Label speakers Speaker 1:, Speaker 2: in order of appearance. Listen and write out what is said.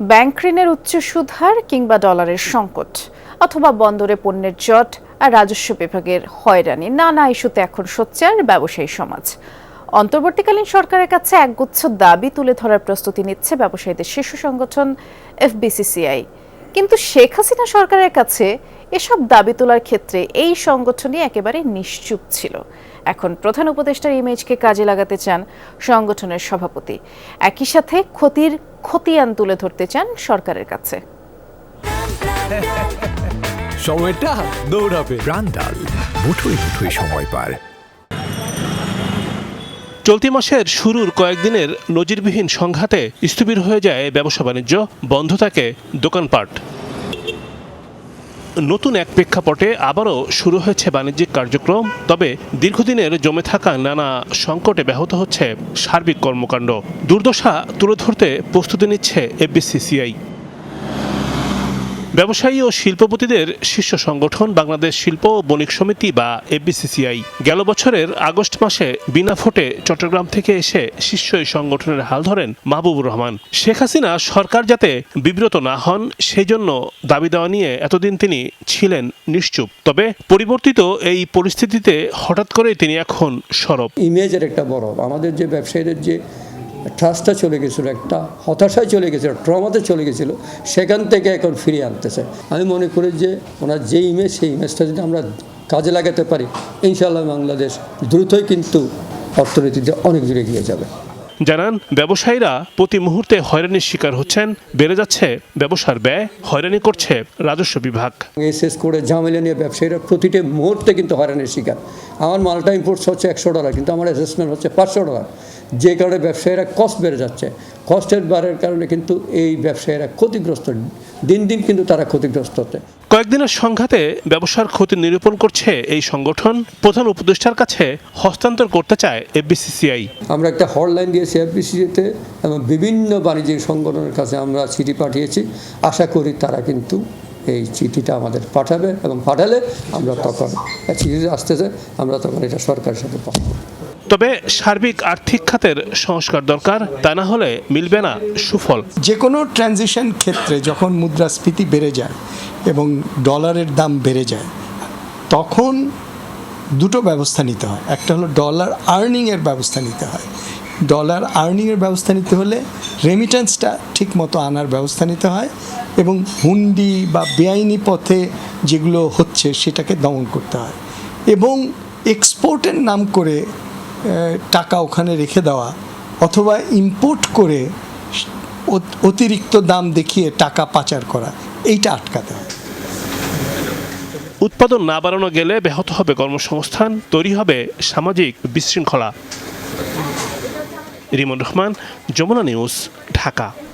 Speaker 1: Bank ঋণের উচ্চ সুদ হার কিংবা ডলারের সংকট অথবা বন্দরে পণ্যের জট আর রাজস্ব বিভাগের হয়রানি। নানা ইস্যুতে এখন সোচ্চার ব্যবসায়ী সমাজ। অন্তর্বর্তীকালীন সরকারের কাছে একগুচ্ছ দাবি তুলে ধরার প্রস্তুতি নিচ্ছে ব্যবসায়ীদের শীর্ষ সংগঠন এফবিসিসিআই। কিন্তু শেখ হাসিনা সরকারের কাছে এসব দাবি তোলার ক্ষেত্রে এই সংগঠনই একেবারে নিশ্চুপ ছিল। এখন প্রধান উপদেষ্টার ইমেজকে কাজে লাগাতে চান সংগঠনের সভাপতি। একই সাথে ক্ষতির খতিয়ান তুলে ধরতে চান সরকারের কাছে।
Speaker 2: সময়টা দৌড়াবে।
Speaker 3: প্রাণ ডাল মুঠোয় মুঠোয় সময় পার।
Speaker 4: চলতি মাসের শুরুর কয়েকদিনের নজিরবিহীন সংঘাতে স্থবির হয়ে যায় ব্যবসা বাণিজ্য বন্ধ থাকে দোকানপাট। নতুন এক প্রেক্ষাপটে আবারও শুরু হয়েছে বাণিজ্যিক কার্যক্রম, তবে দীর্ঘদিনের জমে থাকা নানা সংকটে ব্যাহত হচ্ছে সার্বিক কর্মকাণ্ড। দুর্দশা তুলে ধরতে প্রস্তুতি নিচ্ছে এফবিসিসিআই ব্যবসায়ী ও শিল্পপতিদের শীর্ষ সংগঠন বাংলাদেশ শিল্প ও বণিক সমিতি বা এফবিসিসিআই। গেল বছরের আগস্ট মাসে বিনা ভোটে চট্টগ্রাম থেকে এসে শীর্ষ এই সংগঠনের হাল ধরেন মাহবুবুর রহমান। শেখ হাসিনা সরকার যাতে বিব্রত না হন সেই জন্য দাবি দেওয়া নিয়ে এতদিন তিনি ছিলেন নিশ্চুপ। তবে পরিবর্তিত এই পরিস্থিতিতে হঠাৎ করেই তিনি এখন সরব।
Speaker 5: ইমেজের একটা বড়। আমাদের যে ব্যবসায়ীদের যে ট্রাস্টটা চলে গেছিল একটা হতাশায় চলে গেছিল ট্রমাতে চলে গেছিল সেখান থেকে এখন ফিরিয়ে আনতেছে। আমি মনে করি যে ওনার যে ইমেজ সেই ইমেজটা যদি আমরা কাজে লাগাতে পারি ইনশাল্লাহ বাংলাদেশ দ্রুতই কিন্তু অর্থনীতিতে অনেক দূরে গিয়ে যাবে।
Speaker 4: জানান ব্যবসায়ীরা প্রতি মুহূর্তে হয়রানির শিকার হচ্ছেন বেড়ে যাচ্ছে ব্যবসার ব্যয় হয়রানি করছে রাজস্ব বিভাগ।
Speaker 5: এসএস করে ঝামেলা নিয়ে ব্যবসায়ীরা প্রতিটি মুহূর্তে কিন্তু হয়রানির শিকার। আমার মালটা ইম্পোর্টস হচ্ছে একশো ডলার কিন্তু আমার অ্যাসেসমেন্ট হচ্ছে পাঁচশো ডলার যে কারণে ব্যবসায়ীরা কস্ট বেড়ে যাচ্ছে। কস্টের বাড়ার কারণে কিন্তু এই ব্যবসায়ীরা ক্ষতিগ্রস্ত দিন দিন কিন্তু তারা ক্ষতিগ্রস্ত হচ্ছে।
Speaker 4: কয়েকদিনের সংঘাতে ব্যবসার ক্ষতি নিরূপণ করছে এই সংগঠন। প্রধান উপদেষ্টার কাছে হস্তান্তর করতে চায় এফবিসিসিআই।
Speaker 5: আমরা একটা হটলাইন দিয়েছি এফবিসিতে এবং বিভিন্ন বাণিজ্যিক সংগঠনের কাছে আমরা চিঠি পাঠিয়েছি। আশা করি তারা কিন্তু এই চিঠিটা আমাদের পাঠাবে এবং পাঠালে আমরা তখন চিঠি আসতেছে আমরা তখন এটা সরকারের সাথে পাঠাবো
Speaker 4: তবে সার্বিক আর্থিক খাতের সংস্কার দরকার, তা না হলে মিলবে না সুফল।
Speaker 6: যে কোনো ট্রানজিশন ক্ষেত্রে যখন মুদ্রাস্ফীতি বেড়ে যায় এবং ডলারের দাম বেড়ে যায়, তখন দুটো ব্যবস্থা নিতে হয়। একটা হলো ডলার আর্নিংয়ের ব্যবস্থা নিতে হয়। ডলার আর্নিংয়ের ব্যবস্থা নিতে হলে রেমিটেন্সটা ঠিক মতো আনার ব্যবস্থা নিতে হয় এবং হুন্ডি বা বেআইনি পথে যেগুলো হচ্ছে সেটাকে দমন করতে হয়। এবং এক্সপোর্টের নাম করে টাকা ওখানে রেখে দেওয়া, অথবা ইম্পোর্ট করে অতিরিক্ত দাম দেখিয়ে টাকা পাচার করা, এইটা আটকাতে হয়।
Speaker 4: উৎপাদন না বাড়ানো গেলে ব্যাহত হবে কর্মসংস্থান, তৈরি হবে সামাজিক বিশৃঙ্খলা। রিমন রহমান, যমুনা নিউজ, ঢাকা।